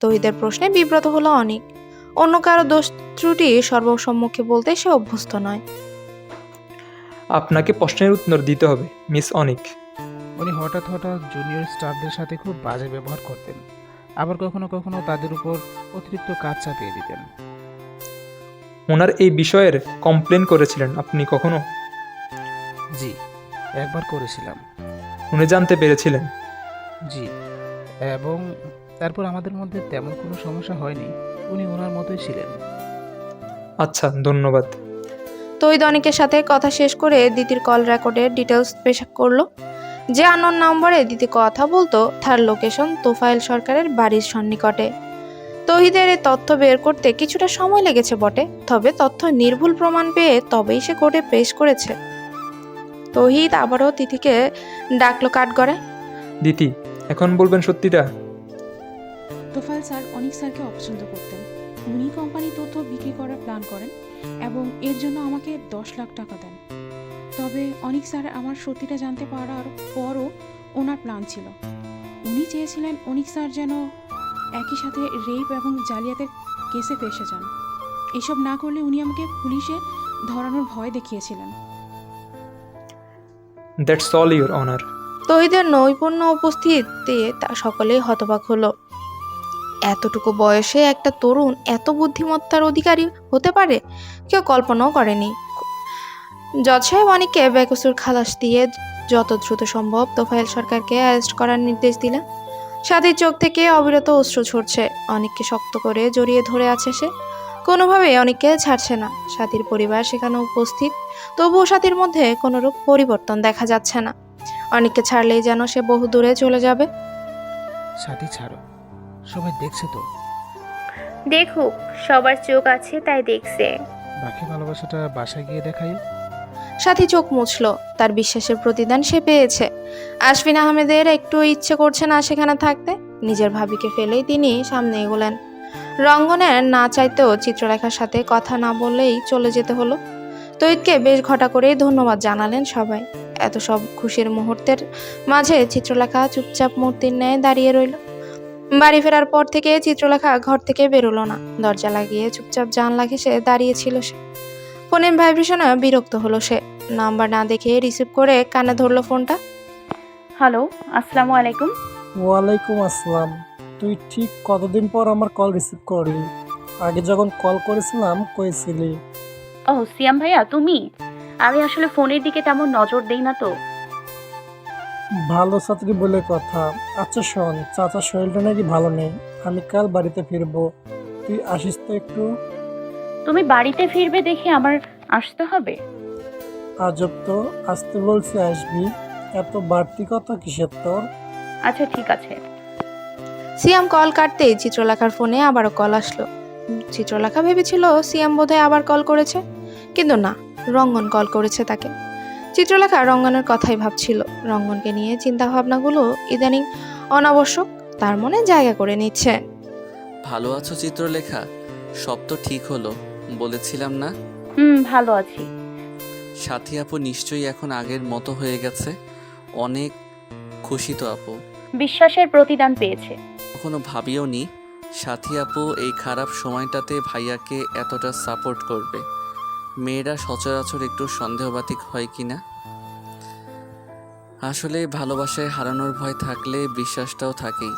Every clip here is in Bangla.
তহিদের প্রশ্নে বিব্রত হলো অনেক। অন্য কারও দোষ ত্রুটি সর্বসম্মুখে বলতে সে অভ্যস্ত নয়। আপনাকে প্রশ্নের উত্তর দিতে হবে মিস অনিক। উনি হঠাৎ হঠাৎ জুনিয়র স্টাফদের সাথে খুব বাজে ব্যবহার করতেন। আবার কখনো কখনো তাদের উপর অতিরিক্ত কাজ চাপিয়ে দিতেন। ওনার এই বিষয়ের কমপ্লেন করেছিলেন আপনি কখনো? জি একবার করেছিলাম। উনি জানতে পেরেছিলেন। জি এবং তারপর আমাদের মধ্যে তেমন কোনো সমস্যা হয়নি। উনি ওনার মতোই ছিলেন। আচ্ছা ধন্যবাদ। তহিদ অনেকের সাথে কথা শেষ করে দিদির কল রেকর্ডের ডিটেলস পেশ করল। যে আননোন নম্বরে দিদি কথা বলতো তার লোকেশন তোফাইল সরকারের বাড়ির সন্নিকটে। তহিদের এই তথ্য বের করতে কিছুটা সময় লেগেছে বটে তবে তথ্য নির্ভুল প্রমাণ পেয়ে তবেই সে কোর্টে পেশ করেছে। তহিদ আবারও তিথিকে ডাকলো কাঠগড়ে দিতি এখন বলবেন সত্যিটা? তোফাল স্যার অনিক স্যারকে অপছন্দ করতেন। উনি কোম্পানির তথ্য বিক্রি করার প্ল্যান করেন এবং এর জন্য আমাকে দশ লাখ টাকা দেন। তবে অনিক স্যার আমার সত্যিটা জানতে পারার পরও ওনার প্ল্যান ছিল। উনি চেয়েছিলেন অনিক স্যার যেন একই সাথে রেপ এবং জালিয়াতের কেসে ফেসে যান। এসব না করলে উনি আমাকে পুলিশে ধরানোর ভয় দেখিয়েছিলেন। দ্যাটস অল ইউর অনার তহিদের নৈপুণ্য উপস্থিতিতে তা সকলেই হতবাক হলো। এতটুকু বয়সে একটা তরুণ এত বুদ্ধিমত্তার অধিকারী হতে পারে? কেউ কল্পনাও করেনি। জজ সাহেব অনেককে বেকসুর খালাস দিয়ে যত দ্রুত সম্ভব তোফাইল সরকারকে অ্যারেস্ট করার নির্দেশ দিলেন। সাথীর চোখ থেকে অবিরত অশ্রু ছড়ছে অনেককে শক্ত করে জড়িয়ে ধরে আছে সে। কোনোভাবেই অনেককে ছাড়ছে না। সাথীর পরিবার সেখানে উপস্থিত। তবুও সাথীর মধ্যে কোনোরূপ পরিবর্তন দেখা যাচ্ছে না। অনেককে ছাড়লেই যেন সে বহু দূরে চলে যাবে। সাথী ছাড়ো। সবাই দেখছে তো? দেখুক সবার চোখ আছে তাই দেখছে। বাকি ভালোবাসাটা বাসায় গিয়ে দেখাই। সাথী চোখ মুছল তার বিশ্বাসের প্রতিদান সে পেয়েছে। আশফিন আহমেদের একটু ইচ্ছে করছে না সেখানে থাকতে। নিজের ভাবিকে ফেলেই তিনি সামনে এগোলেন। রঙ্গনের না চাইতেও চিত্রলেখার সাথে কথা না বললেই চলে যেতে হলো। তৈতকে বেশ ঘটা করেই ধন্যবাদ জানালেন সবাই। এত সব খুশির মুহূর্তের মাঝে চিত্রলেখা চুপচাপ মূর্তির ন্যায় দাঁড়িয়ে রইল। বাড়ি ফেরার পর থেকে চিত্রলেখা ঘর থেকে বেরোলো না। দরজা লাগিয়ে চুপচাপ জানলা ঘেসে দাঁড়িয়েছিল সে। ফোনের ভাইব্রেশনে বিরক্ত হলো সে। নাম্বার না দেখে রিসিভ করে কানে ধরলো ফোনটা। হ্যালো আসসালামু আলাইকুম। ওয়ালাইকুম আসসালাম। তুই ঠিক কতদিন পর আমার কল রিসিভ করলি? আগে যখন কল করেছিলাম কইছিলি। ও সিয়াম ভাইয়া তুমি? আমি আসলে ফোনের দিকে তেমন নজর দেই না তো। ভালো ছাত্রী বলে কথা। আচ্ছা শোন চাচার শরীরটা নাকি ভালো নেই। আমি কাল বাড়িতে ফিরবো। তুই আসিস তো একটু? তুমি বাড়িতে ফিরবে দেখে আমার আসতে হবে? আজব তো আসতে বলছি আসবি। এত বাড়তি কথা কিসের তোর? আচ্ছা ঠিক আছে। সিয়াম কল কাটতেই চিত্রলেখার ফোনে আবারও কল আসলো। চিত্রলেখা ভেবেছিল সিয়াম বোধহয় আবার কল করেছে। কিন্তু না রঙ্গন কল করেছে তাকে। চিত্রলেখা রঙ্গনের কথাই ভাবছিল। রঙ্গনকে নিয়ে চিন্তা ভাবনাগুলো ইদানিং অনাবশ্যক তার মনে জায়গা করে নিচ্ছে। ভালো আছো চিত্রলেখা? সব তো ঠিক হলো বলেছিলাম না? হুম ভালো আছি। সাথী আপু নিশ্চয়ই এখন আগের মতো হয়ে গেছে। অনেক খুশি তো আপু। বিশ্বাসের প্রতিদান পেয়েছে। কখনো ভাবিও নি সাথী আপু এই খারাপ সময়টাতে ভাইয়াকে এতটা সাপোর্ট করবে। মেয়েরা সচরাচর একটু সন্দেহবাতিক হয় কি না আসলে ভালোবাসায় হারানোর ভয় থাকলে বিশ্বাসটাও থাকেই।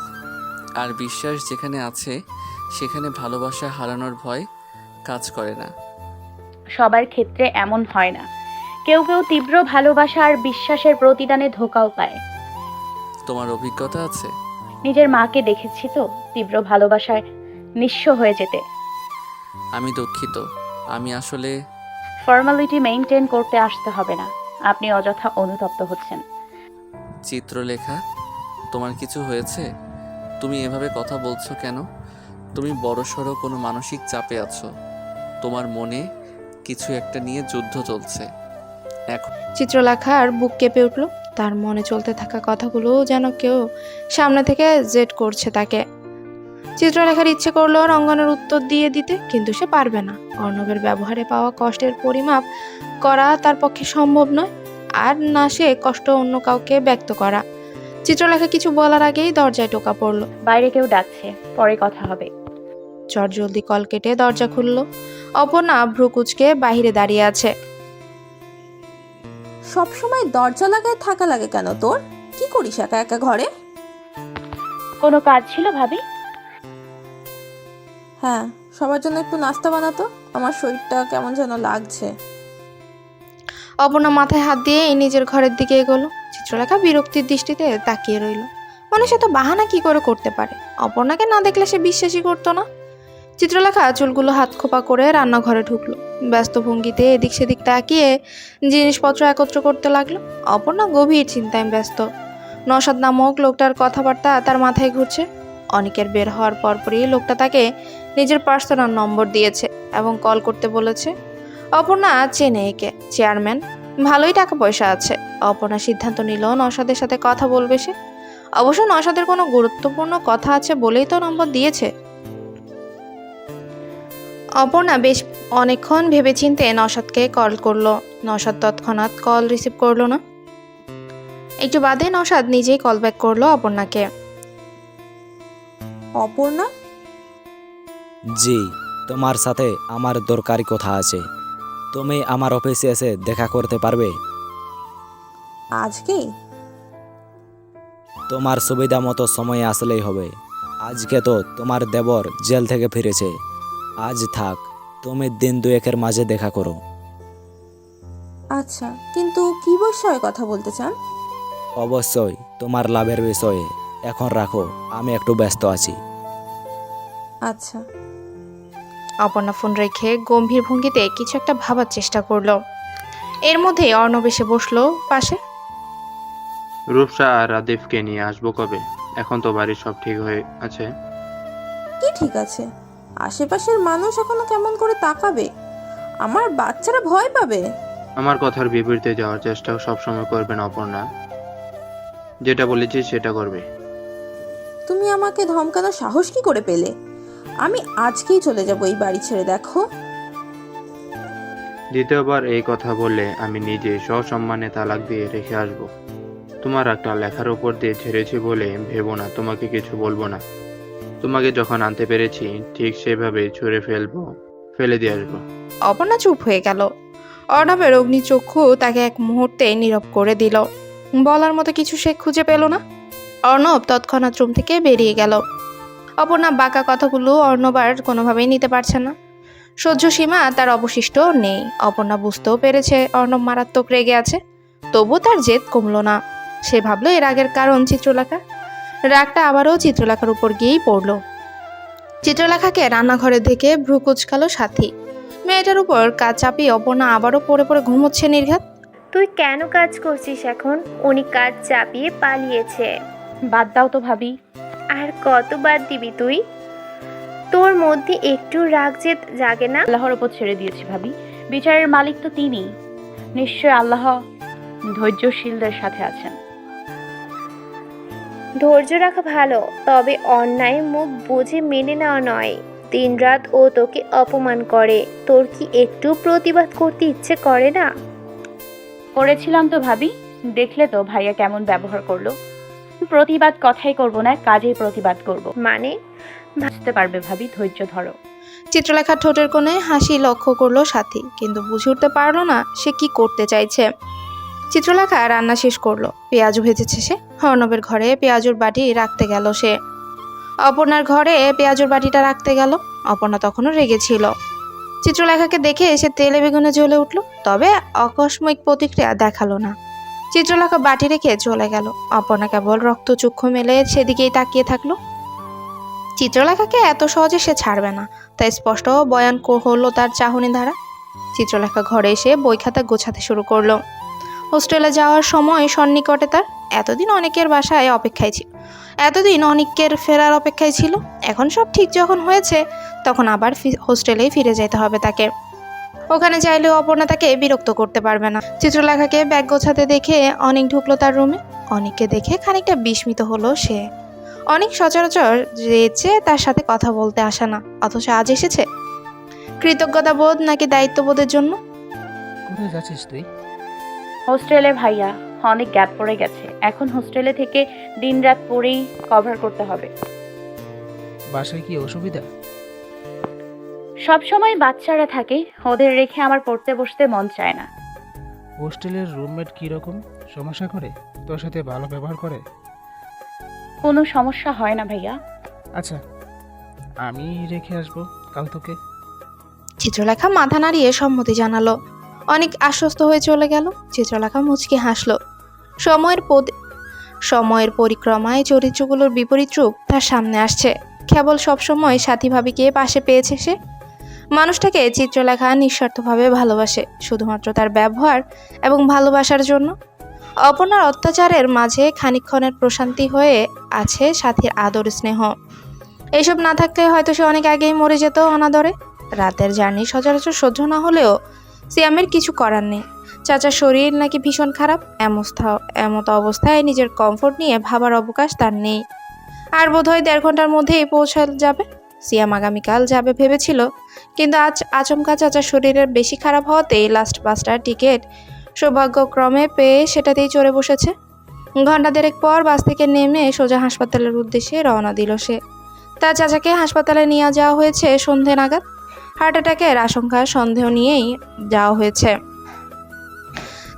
আর বিশ্বাস যেখানে আছে সেখানে ভালোবাসা হারানোর ভয় কাজ করে না। সবার ক্ষেত্রে এমন হয় না। কেউ কেউ তীব্র ভালোবাসা আর বিশ্বাসের প্রতিদানে ধোকাও পায়। তোমার অভিজ্ঞতা আছে? নিজের মাকে দেখেছি তো তীব্র ভালোবাসায় নিঃস্ব হয়ে যেতে। আমি দুঃখিত। আমি আসলে ফর্মালিটি মেনটেন করতে আসতে হবে না। আপনি অযথা অনুতপ্ত হচ্ছেন। চিত্রলেখা, তোমার কিছু হয়েছে? তুমি এভাবে কথা বলছো কেন? তুমি বড়সড় কোনো মানসিক চাপে আছো। তোমার মনে কিছু একটা নিয়ে যুদ্ধ চলছে। এখন চিত্রলেখার বুক কেঁপে উঠল। তার মনে চলতে থাকা কথাগুলো যেন কেউ সামনে থেকে জেড করছে তাকে। চিত্রলেখার ইচ্ছে করল রঙ্গনের উত্তর দিয়ে দিতে, কিন্তু সে পারবে না। অর্ণবের ব্যবহারে পাওয়া কষ্টের পরিমাপ করা তার পক্ষে সম্ভব নয়। আর না সে কষ্ট অন্য কাউকে ব্যক্ত করা। চিত্রলেখা কিছু বলার আগেই দরজায় টোকা পড়ল। বাইরে কেউ ডাকছে পরে কথা হবে। চট জলদি কল কেটে দরজা খুলল। অপর্ণা ভ্রুকুচকে বাহিরে দাঁড়িয়ে আছে। সব সময় দরজা লাগায় থাকা লাগে কেন তোর? কি করিস একা একা ঘরে? কোনো কাজ ছিল ভাবি? হ্যাঁ সবার জন্য একটু নাস্তা বানাতো। আমার শরীরটা কেমন যেন লাগছে। অপর্ণা মাথায় হাত দিয়ে নিজের ঘরের দিকে এগোলো। চিত্রলেখা বিরক্তির দৃষ্টিতে তাকিয়ে রইল। মানুষ তো বাহানা কি করে করতে পারে? অপর্ণাকে না দেখলে সে বিশ্বাসই করতো না। চিত্রলেখা চুলগুলো হাত খোপা করে রান্নাঘরে ঢুকলো। ব্যস্ত ভঙ্গিতে এদিক সেদিক তাকিয়ে জিনিসপত্র একত্র করতে লাগল। অপর্ণা গভীর চিন্তায় ব্যস্ত। নসাদ নামক লোকটার কথাবার্তা তার মাথায় ঘুরছে। অনেকের বের হওয়ার পরপরই লোকটা তাকে নিজের পার্সোনাল নম্বর দিয়েছে এবং কল করতে বলেছে। অপর্ণা চেনে একে। চেয়ারম্যান ভালোই টাকা পয়সা আছে। অপর্ণা সিদ্ধান্ত নিল নসাদের সাথে কথা বলবে সে। অবশ্য নসাদের কোনো গুরুত্বপূর্ণ কথা আছে বলেই তো নম্বর দিয়েছে। অপর্ণা বেশ অনেকক্ষণ ভেবেচিন্তে নসাদকে কল করল। নসাদ তৎক্ষণাৎ কল রিসিভ করল না। একটু বাদে নসাদ নিজেই কল ব্যাক করল অপর্ণাকে। অপর্ণা? জি তোমার সাথে আমার দরকারি কথা আছে। তুমি আমার অফিসে এসে দেখা করতে পারবে। আজকেই তোমার সুবিধা মতো সময় আসলেই হবে। আজকে তো তোমার দেবর জেল থেকে ফিরেছে। আজ থাক তুমি দিন দুয়েকের মাঝে দেখা করো। আচ্ছা কিন্তু কি বিষয়ে কথা বলতে চান? অবশ্যই তোমার লাভের বিষয়ে। এখন রাখো আমি একটু ব্যস্ত আছি। আচ্ছা। অপর্ণা ফোন রেখে গম্ভীর ভঙ্গিতে কিছু একটা ভাবার চেষ্টা করল। এর মধ্যে অর্ণব এসে বসল পাশে। রূপসা আর রাদীপকে নিয়ে আসব কবে? এখন তো বাড়ির সব ঠিক হয়ে আছে। কি ঠিক আছে? আশেপাশের মানুষ এখনও কেমন করে তাকাবে? আমার বাচ্চারা ভয় পাবে। আমার কথার বিপরীতে যাওয়ার চেষ্টা সবসময় করবেন অপর্ণা। যেটা বলেছি সেটা করবে। তুমি আমাকে ধমকানোর সাহস কি করে পেলে? আমি আজকেই চলে যাব এই বাড়ি ছেড়ে দেখো। দ্বিতীয়বার এই কথা বললে আমি নিজে সসম্মানে তালাক দিয়ে রেখে আসব। তোমার একটা লেখার উপর দিয়ে ছেড়েছি বলে ভেবো না তোমাকে কিছু বলব না। তোমাকে যখন আনতে পেরেছি ঠিক সেভাবে ছুঁড়ে ফেলব ফেলে দিয়ে আসব। অপর্ণা চুপ হয়ে গেল। অর্ণবের অগ্নিচক্ষু তাকে এক মুহূর্তে নীরব করে দিল। বলার মতো কিছু সে খুঁজে পেল না। অর্ণব তৎক্ষণাৎ রুম থেকে বেরিয়ে গেল। অপর্ণা বাঁকা কথাগুলো অর্ণব আর কোনোভাবেই নিতে পারছে না। সহ্য সীমা তার অবশিষ্ট নেই। অপর্ণা বুঝতেও পেরেছে অর্ণব মারাত্মক রেগে আছে। তবু তার জেদ কমল না। সে ভাবলো এর আগের কারণ চিত্রলেখা? রাগটা আবারও চিত্রলেখার উপর গিয়েই পড়ল। চিত্রলেখাকে রান্নাঘরে দেখে ভ্রু কুচকালো সাথী। মেয়েটার উপর কাজ চাপিয়ে অপর্ণা আবারও পড়ে পড়ে ঘুমোচ্ছে নির্ঘাত। তুই কেন কাজ করছিস এখন? উনি কাজ চাপিয়ে পালিয়েছে। বাদ দাও তো ভাবি। আর কতবার দিবি তুই? তোর মধ্যে একটু রাগ যে জাগে না? আল্লাহর ওপর ছেড়ে দিয়েছি ভাবি। বিচারের মালিক তো তিনি। নিশ্চয় আল্লাহ ধৈর্যশীলদের সাথে আছেন। ধৈর্য রাখা ভালো তবে অন্যায় মুখ বুঝে মেনে নেওয়া নয়। দিনরাত ও তোকে অপমান করে। তোর কি একটু প্রতিবাদ করতে ইচ্ছে করে না? করেছিলাম তো ভাবি। দেখলে তো ভাইয়া কেমন ব্যবহার করল। প্রতিবাদ কথাই করব না কাজেই প্রতিবাদ করব। মানে? বুঝতে পারবে ভাবি ধৈর্য ধরো। চিত্রলেখার ঠোঁটের কোণে হাসি লক্ষ্য করল সাথী কিন্তু বুঝে উঠতে পারল না সে কি করতে চাইছে। চিত্রলেখা রান্না শেষ করল। পেঁয়াজও ভেজেছে সে। অর্ণবের ঘরে পেঁয়াজুর বাটি রাখতে গেল সে। অপর্ণার ঘরে পেঁয়াজুর বাটিটা রাখতে গেল। অপর্ণা তখনও রেগেছিল চিত্রলেখাকে দেখে সে তেলে বেগুনে জ্বলে উঠল। তবে আকস্মিক প্রতিক্রিয়া দেখাল না। চিত্রলেখা বাটি রেখে চলে গেল। অপর্ণা কেবল রক্ত রক্তচক্ষু মেলে সেদিকেই তাকিয়ে থাকল। চিত্রলেখাকে এত সহজে সে ছাড়বে না, তাই স্পষ্ট বয়ান হলো তার চাহনি ধারা। চিত্রলেখা ঘরে এসে বই খাতা গোছাতে শুরু করল। হোস্টেলে যাওয়ার সময় সন্নিকটে তার এতদিন অনেকের বাসায় অপেক্ষায় ছিল। এতদিন অনেকের ফেরার অপেক্ষায় ছিল। এখন সব ঠিক যখন হয়েছে, তখন আবার হোস্টেলেই ফিরে যেতে হবে তাকে। ওখানে চাইলেও অপর্ণা তাকে বিরক্ত করতে পারবে না। চিত্রলেখাকে ব্যাগ গোছাতে দেখে অনেক ঢুকলো তার রুমে। অনেককে দেখে খানিকটা বিস্মিত হলো সে। অনেক সচরাচর যেচে তার সাথে কথা বলতে আসে না অথচ আজ এসেছে। কৃতজ্ঞতা বোধ নাকি দায়িত্ববোধের জন্য? কোথায় যাচ্ছিস তুই? হোস্টেলে ভাইয়া অনেক গ্যাপ পড়ে গেছে। এখন হোস্টেলে থেকে দিনরাত পড়েই কভার করতে হবে। বাসায় কি অসুবিধা? সব সময় বাচ্চারা থাকে ওদের রেখে আমার পড়তে বসতে মন চায় না। হোস্টেলের রুমমেট কীরকম সমস্যা করে? তোর সাথে ভালো ব্যবহার করে? কোনো সমস্যা হয় না ভাইয়া। আচ্ছা আমি রেখে আসব কাল তোকে। চিত্রলেখা মাথা নাড়িয়ে সম্মতি জানালো। অনেক আশ্বস্ত হয়ে চলে গেল। চিত্রলেখা মুচকি হাসলো। সময়ের পদ- সময়ের পরিক্রমায় চরিত্রগুলোর বিপরীত রূপ তার সামনে আসছে। কেবল সবসময় সাথী ভাবিকে পাশে পেয়েছে সে। মানুষটাকে চিত্রলেখা নিঃস্বার্থভাবে ভালোবাসে, শুধুমাত্র তার ব্যবহার এবং ভালোবাসার জন্য। অপর্ণার অত্যাচারের মাঝে খানিকক্ষণের প্রশান্তি হয়ে আছে সাথীর আদর স্নেহ। এইসব না থাকলে হয়তো সে অনেক আগেই মরে যেত অনাদরে। রাতের জার্নি সচরাচর সহ্য না হলেও সিয়ামের কিছু করার নেই। চাচার শরীর নাকি ভীষণ খারাপ, এমস্থা, এমত অবস্থায় নিজের কমফোর্ট নিয়ে ভাবার অবকাশ তার নেই। আর বোধহয় দেড় ঘণ্টার মধ্যেই পৌঁছা যাবে। সিয়াম আগামীকাল যাবে ভেবেছিল, কিন্তু আজ আচমকা চাচার শরীরের বেশি খারাপ হওয়াতেই লাস্ট বাসটার টিকিট সৌভাগ্যক্রমে পেয়ে সেটাতেই চড়ে বসেছে। ঘণ্টা দেড়েক পর বাস থেকে নেমে সোজা হাসপাতালের উদ্দেশ্যে রওনা দিল সে। তার চাচাকে হাসপাতালে নিয়ে যাওয়া হয়েছে সন্ধে নাগাদ। হার্ট অ্যাটাকের আশঙ্কা সন্দেহ নিয়েই যাওয়া হয়েছে।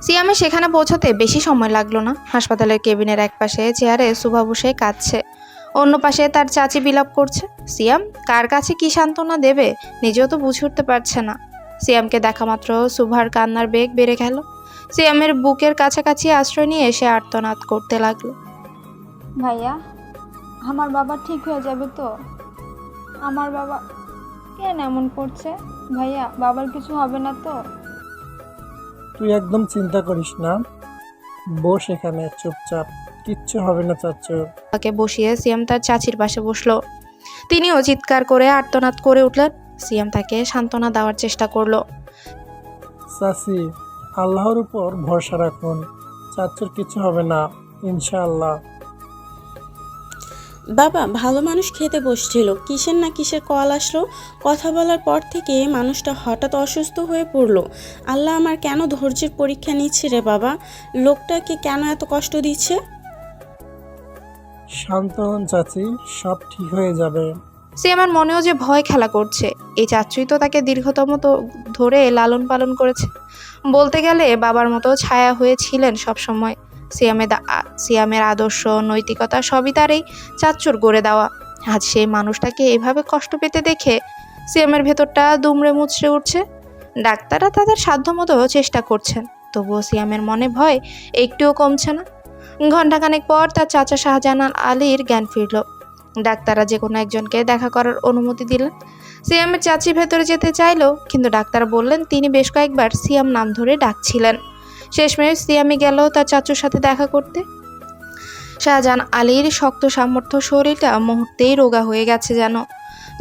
সিয়ামে সেখানে পৌঁছাতে বেশি সময় লাগল না। হাসপাতালের কেবিনের এক পাশে চেয়ারে সুভা বসে কাঁদছে। অন্য পাশে তার চাচি বিলাপ করছে। সিয়াম কার কাছে কি সান্ত্বনা দেবে? নিজেও তো বুঝে উঠতে পারছে না। সিয়ামকে দেখা মাত্র সুভার কান্নার বেগ বেড়ে গেল। সিয়ামের বুকের কাছাকাছি আশ্রয় নিয়ে এসে আর্তনাদ করতে লাগল। ভাইয়া আমার বাবা ঠিক হয়ে যাবে তো? আমার বাবা কেন এমন করছে? ভাইয়া বাবার কিছু হবে না তো? তুই একদম চিন্তা করিস না। বস এখানে চুপচাপ। কিচ্ছু হবে না চাচ্চু তাকে বসিয়ে সিয়াম তার চাচির পাশে বসল। তিনিও চিৎকার করে আর্তনাদ করে উঠলেন। সিয়াম তাকে সান্ত্বনা দেওয়ার চেষ্টা করল। চাচি আল্লাহর উপর ভরসা রাখুন। চাচ্চুর কিছু হবে না ইনশাআল্লাহ। বাবা ভালো মানুষ খেতে বসছিল। কিসের না কিসের কল আসলো? কথা বলার পর থেকে মানুষটা হঠাৎ অসুস্থ হয়ে পড়ল। আল্লাহ আমার কেন ধৈর্যের পরীক্ষা নিচ্ছে রে বাবা? লোকটাকে কেন এত কষ্ট দিচ্ছে? শান্ত চাচি, সব ঠিক হয়ে যাবে। সিয়ামের মনেও যে ভয় খেলা করছে। এই চাচুই তো তাকে দীর্ঘতম তো ধরে লালন পালন করেছে। বলতে গেলে বাবার মতো ছায়া হয়েছিলেন সবসময় সিয়ামের সিয়ামের আদর্শ, নৈতিকতা সবই তার এই চাচ্চুর গড়ে দেওয়া। আজ সেই মানুষটাকে এভাবে কষ্ট পেতে দেখে সিয়ামের ভেতরটা দুমড়ে মুচড়ে উঠছে। ডাক্তাররা তাদের সাধ্যমতো চেষ্টা করছেন, তবুও সিয়ামের মনে ভয় একটুও কমছে না। ঘণ্টাখানেক পর তার চাচা শাহজাহান আলীর জ্ঞান ফিরল। ডাক্তাররা যে কোনো একজনকে দেখা করার অনুমতি দিলেন। সিয়ামের চাচি ভেতরে যেতে চাইলো, কিন্তু ডাক্তার বললেন, তিনি বেশ কয়েকবার সিয়াম নাম ধরে ডাকছিলেন। শেষমেশ সিয়ামে গেল তার চাচুর সাথে দেখা করতে। শাহজাহান আলীর শক্ত সামর্থ্য শরীরটা মুহূর্তেই রোগা হয়ে গেছে যেন।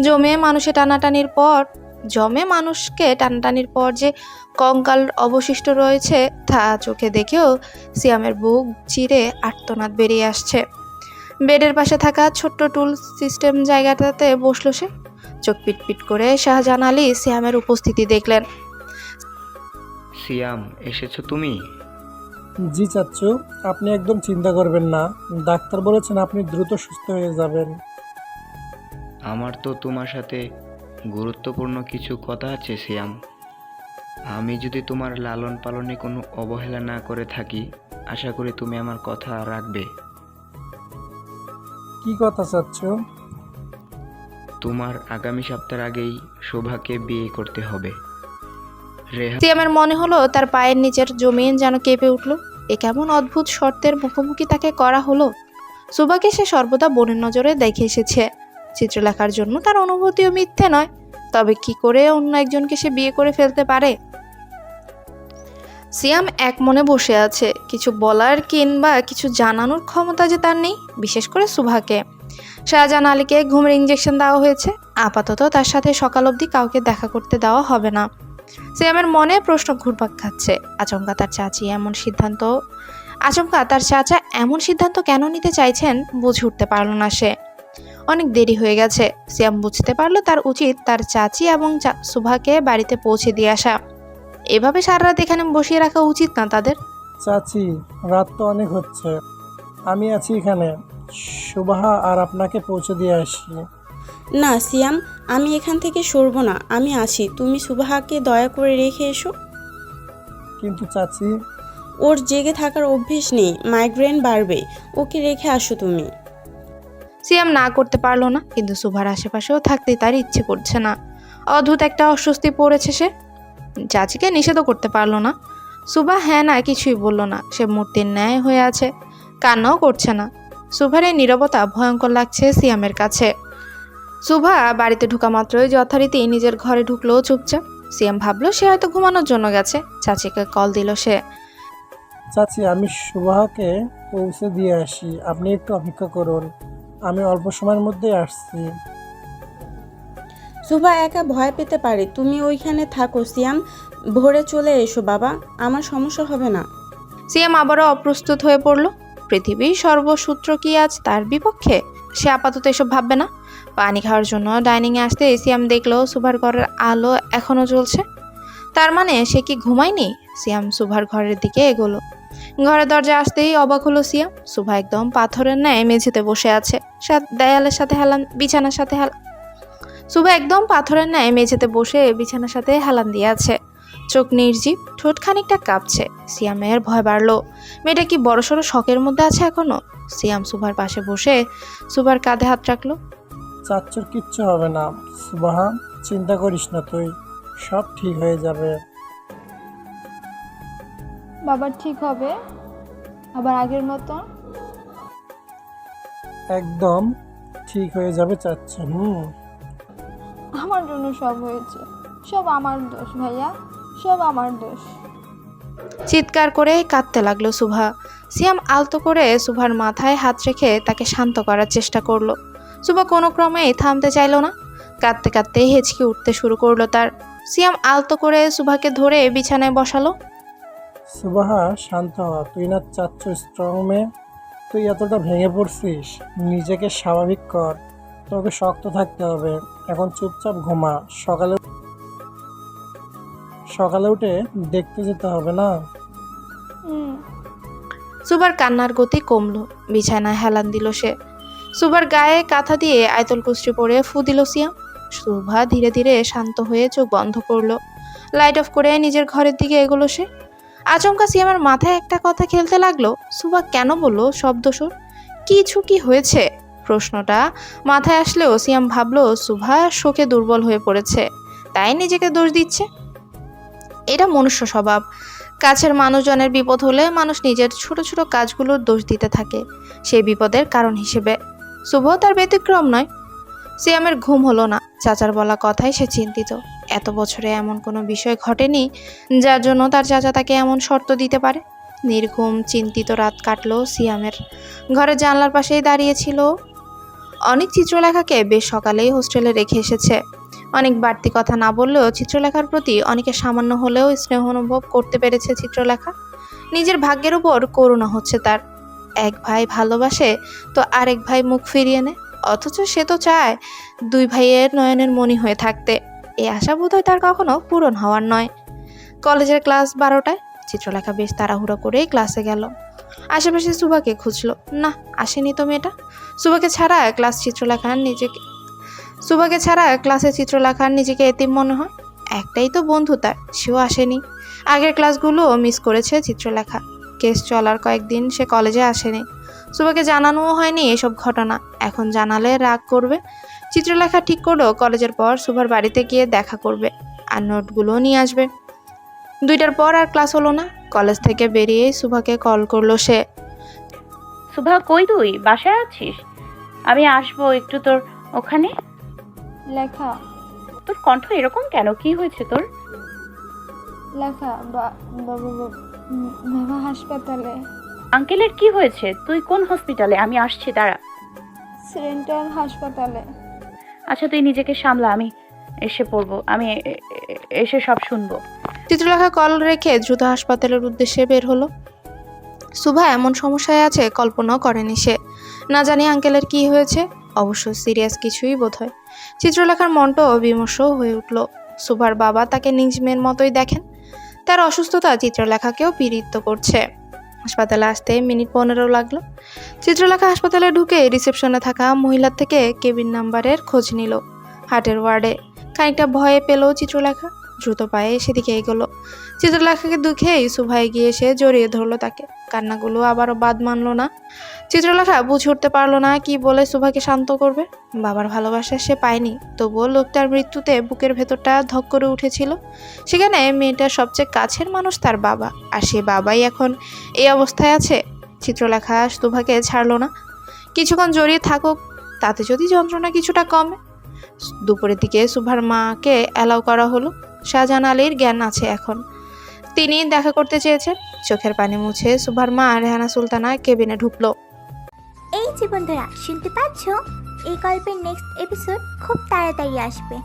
জমে মানুষে টানাটানির পর জমে মানুষকে টানাটানির পর যে কঙ্কাল অবশিষ্ট রয়েছে তা চোখে দেখেও সিয়ামের বুক চিরে আর্তনাদ বেরিয়ে আসছে। বেডের পাশে থাকা ছোট্ট টুল সিস্টেম জায়গাটাতে বসল সে। চোখ পিটপিট করে শাহজাহান আলী সিয়ামের উপস্থিতি দেখলেন। সিয়াম এসেছ তুমি? জি চাচ্চু আপনি একদম চিন্তা করবেন না। ডাক্তার বলেছেন আপনি দ্রুত সুস্থ হয়ে যাবেন। আমার তো তোমার সাথে গুরুত্বপূর্ণ কিছু কথা আছে সিয়াম। আমি যদি তোমার লালন পালনে কোনো অবহেলা না করে থাকি আশা করি তুমি আমার কথা রাখবে। কি কথা চাচ্চু তোমার আগামী সপ্তাহের আগেই শোভাকে বিয়ে করতে হবে। রেহা সিয়ামের মনে হলো তার পায়ের নিচের জমিন যেন কেঁপে উঠল। এ কেমন অদ্ভুত শর্তের মুখোমুখি তাকে করা হলো? সুবাকে সে সর্বদা বোনের নজরে দেখে এসেছে। চিত্রলেখার জন্য তার অনুভূতিও মিথ্যে নয়। তবে কি করে অন্য একজনকে সে বিয়ে করে ফেলতে পারে? সিয়াম এক মনে বসে আছে। কিছু বলার কিংবা কিছু জানানোর ক্ষমতা যে তার নেই, বিশেষ করে সুভাকে। শাহজাহান আলীকে ঘুমের ইঞ্জেকশন দেওয়া হয়েছে। আপাতত তার সাথে সকাল অবধি কাউকে দেখা করতে দেওয়া হবে না। সিয়ামের মনে প্রশ্ন ঘুরপাক খাচ্ছে। আচমকা তার চাচি এমন সিদ্ধান্ত আচমকা তার চাচা এমন সিদ্ধান্ত কেন নিতে চাইছেন বুঝে উঠতে পারল না সে। অনেক দেরি হয়ে গেছে। সিয়াম বুঝতে পারল তার উচিত তার চাচি এবং চা- সুভাকে বাড়িতে পৌঁছে দিয়ে আসা। এভাবে সারা রাত এখানে বসিয়ে রাখা উচিত না তাদের। চাচি রাত তো অনেক হচ্ছে। আমি আছি এখানে। সুবাহা আর আপনাকে পৌঁছে দিয়ে আসি না সিয়াম আমি এখান থেকে সরবো না। আমি আছি। তুমি সুবাহাকে দয়া করে রেখে এসো। কিন্তু চাচি ওর জেগে থাকার অভ্যেস নেই। মাইগ্রেন বাড়বে। ওকে রেখে আসো তুমি। সিয়াম না করতে পারল না, কিন্তু সুভার আশেপাশেও থাকতে তার ইচ্ছে করছে না। অদ্ভুত একটা অস্বস্তি পড়েছে সে। চাচিকে নিষেধও করতে পারল না। সুভা হ্যাঁ না, কিছুই বলল না। সে মূর্তির ন্যায় হয়ে আছে, কান্নাও করছে না। সুভার এই নীরবতা ভয়ঙ্কর লাগছে সিয়ামের কাছে। সুভা বাড়িতে ঢোকা মাত্রই যথারীতি নিজের ঘরে ঢুকলো চুপচাপ। সিয়াম ভাবলো সে হয়তো ঘুমানোর জন্য গেছে। চাচিকে কল দিল সে। চাচি, আমি সুবাহকে পৌঁছে দিয়ে আসি। আপনি একটু অপেক্ষা করুন। আমি অল্প সময়ের মধ্যেই আসছি। সুভা একা ভয় পেতে পারে। তুমি ওইখানে থাকো সিয়াম। ভোরে চলে এসো বাবা। আমার সমস্যা হবে না। সিয়াম আবারও অপ্রস্তুত হয়ে পড়ল। পৃথিবীর সর্বসূত্র কি আজ তার বিপক্ষে? সে আপাতত এসব ভাববে না। পানি খাওয়ার জন্য ডাইনিংয়ে আসতে সিয়াম দেখল সুভার ঘরের আলো এখনও জ্বলছে। তার মানে সে কি ঘুমায়নি? সিয়াম সুভার ঘরের দিকে এগোলো। ঘরের দরজা আসতেই অবাক হলো সিয়াম। সুভা একদম পাথরের ন্যায় মেঝেতে বসে আছে। দেয়ালের সাথে হেলান বিছানার সাথে হেলান সুভা একদম পাথরের ন্যায় মেঝেতে বসে বিছানার সাথে হেলান দিয়ে আছে। চোখ নির্জীব, ঠোঁট খানিকটা কাঁপছে। সিয়ামের ভয় বাড়লো। মেয়েটা কি বড়সড় শখের মধ্যে আছে এখনও? সিয়াম সুভার পাশে বসে সুভার কাঁধে হাত রাখল। চাচ্চুর কিচ্ছু হবে না। সুবাহা চিন্তা করিস না তুই। সব ঠিক হয়ে যাবে। বাবা ঠিক হবে আবার আগের মতো? একদম ঠিক হয়ে যাবে চাচ্চু হুম। আমার জন্য সব হয়েছে। সব আমার দোষ ভাইয়া। সব আমার দোষ। চিৎকার করে কাঁদতে লাগল সুভা। সিয়াম আলতো করে সুভার মাথায় হাত রেখে তাকে শান্ত করার চেষ্টা করল। সুভা কোনো ক্রমেই থামতে চাইলো না। কাঁদতে কাঁদতে হেঁচকি উঠতে শুরু করল তার। সিয়াম আলতো করে সুভাকে ধরে বিছানায় বসালো। সুবাহা, শান্ত হ, তুই না চাচ্চু স্ট্রং মেয়ে তুই এতটা ভেঙে পড়ছিস, নিজেকে স্বাভাবিক কর, তোকে শক্ত থাকতে হবে। এখন চুপচাপ ঘুমা, সকালে সকালে উঠে দেখতে যেতে হবে না? সুবার কান্নার গতি কমলো, বিছানায় হেলান দিল সে। সুবার গায়ে কাঁথা দিয়ে আয়তল কুষ্টি পরে ফু দিল সিয়াম। সুভা ধীরে ধীরে শান্ত হয়ে চোখ বন্ধ করল। লাইট অফ করে নিজের ঘরের দিকে এগোলো সে। আচমকা সিয়ামের মাথায় একটা কথা খেলতে লাগল। সুভা কেন বলল শব্দ সুর? কিছু কি হয়েছে? প্রশ্নটা মাথায় আসলেও সিয়াম ভাবলো, সুভা শোকে দুর্বল হয়ে পড়েছে। তাই নিজেকে দোষ দিচ্ছে। এটা মনুষ্য স্বভাব। কাছের মানুষজনের বিপদ হলে মানুষ নিজের ছোট ছোট কাজগুলোর দোষ দিতে থাকে। সেই বিপদের কারণ হিসেবে। শুভ তার ব্যতিক্রম নয়। সিয়ামের ঘুম হলো না। চাচার বলা কথাই সে চিন্তিত। এত বছরে এমন কোনো বিষয় ঘটেনি যার জন্য তার চাচা তাকে এমন শর্ত দিতে পারে? নির্ঘুম চিন্তিত রাত কাটলো সিয়ামের। ঘরের জানলার পাশেই দাঁড়িয়েছিল। অনেক চিত্রলেখাকে। বেশ সকালেই হোস্টেলে রেখে এসেছে। অনেক বাড়তি কথা না বললেও চিত্রলেখার প্রতি অনেকে সামান্য হলেও স্নেহ অনুভব করতে পেরেছে চিত্রলেখা। নিজের ভাগ্যের উপর করুণা হচ্ছে তার। এক ভাই ভালোবাসে তো আরেক ভাই মুখ ফিরিয়ে নেয়। অথচ সে তো চায় দুই ভাইয়ের নয়নের মণি হয়ে থাকতে। এই আশা বোধহয় তার কখনো পূরণ হওয়ার নয়। কলেজের ক্লাস বারোটায় চিত্রলেখা বেশ তাড়াহুড়ো করেই ক্লাসে গেল। আশেপাশে সুভাকে খুঁজলো। না, আসেনি তো মেয়েটা। সুভাকে ছাড়া ক্লাস চিত্রলেখার নিজেকে সুভাকে ছাড়া ক্লাসে চিত্রলেখার নিজেকে এতিম মনে হয়? একটাই তো বন্ধু তার, সেও আসেনি। আগের ক্লাসগুলো মিস করেছে চিত্রলেখা। কেস চলার কয়েকদিন সে কলেজে আসেনি। সুভাকে জানানোও হয়নি এসব ঘটনা। এখন জানালে রাগ করবে। চিত্রলেখা ঠিক করল কলেজের পর সুভার বাড়িতে গিয়ে দেখা করবে আর নোটগুলোও নিয়ে আসবে। দুইটার পর আর ক্লাস হলো না। কলেজ থেকে বেরিয়েই সুভাকে কল করল সে। সুভা কই তুই? বাসায় আছিস? আমি আসব একটু তোর ওখানে। লেখা। তোর কণ্ঠ এরকম কেন? কি হয়েছে তোর? লেখা বা বাবা বা- বাবা হাসপাতালে। আঙ্কেলের কি হয়েছে? তুই কোন হসপিটালে? আমি আসছি দাঁড়া। সেন্ট্রাল হাসপাতালে। আচ্ছা তুই নিজেকে সামলা, আমি এসে পড়ব, আমি এসে সব শুনব। চিত্রলেখা কল রেখে দ্রুত হাসপাতালের উদ্দেশ্যে বের হলো। সুভা এমন সমস্যায় আছে, কল্পনাও করেনি সে। না জানি আঙ্কেলের কি হয়েছে, অবশ্য সিরিয়াস কিছুই বোধ হয় চিত্রলেখার মনটাও বিমর্ষ হয়ে উঠল। সুভার বাবা তাকে নিজ মেয়ের মতোই দেখেন। তার অসুস্থতা চিত্রলেখাকেও পীড়িত করছে। হাসপাতালে আসতে মিনিট পনেরো লাগল। চিত্রলেখা হাসপাতালে ঢুকে রিসেপশনে থাকা মহিলার থেকে কেবিন নাম্বারের খোঁজ নিল হার্টের ওয়ার্ডে। খানিকটা ভয়ে পেল চিত্রলেখা। দ্রুত পায়ে সেদিকে এগোলো। চিত্রলেখাকে দুঃখেই সুভা এগিয়ে এসে জড়িয়ে ধরলো তাকে। কান্নাগুলো আবারও বাদ মানলো না। চিত্রলেখা বুঝে উঠতে পারল না কি বলে সুভাকে শান্ত করবে। বাবার ভালোবাসা সে পায়নি, তবুও লোকটার মৃত্যুতে বুকের ভেতরটা ধক করে উঠেছিল। সেখানে মেয়েটার সবচেয়ে কাছের মানুষ তার বাবা, আর সে বাবাই এখন এই অবস্থায় আছে। চিত্রলেখা সুভাকে ছাড়লো না। কিছুক্ষণ জড়িয়ে থাকুক, তাতে যদি যন্ত্রণা কিছুটা কমে। দুপুরের দিকে সুভার মাকে অ্যালাউ করা হলো। শাহজাহান আলীর জ্ঞান আছে এখন। তিনি দেখা করতে চেয়েছেন। চোখের পানি মুছে সুভার মা রেহানা সুলতানা কেবিনে ঢুকলো। এই যে বন্ধুরা, শুনতে পাচ্ছ? এই গল্পের নেক্সট এপিসোড খুব তাড়াতাড়ি আসবে।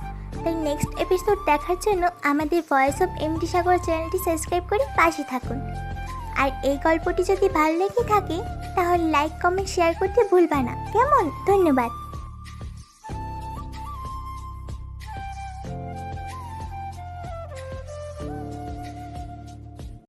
তাই নেক্সট এপিসোড দেখার জন্য আমাদের ভয়েস অফ এমডি সাগর চ্যানেলটি সাবস্ক্রাইব করে পাশে থাকুন। আর এই গল্পটি যদি ভালো লেগে থাকে, তাহলে লাইক কমেন্ট শেয়ার করতে ভুলবা না। কেমন? ধন্যবাদ।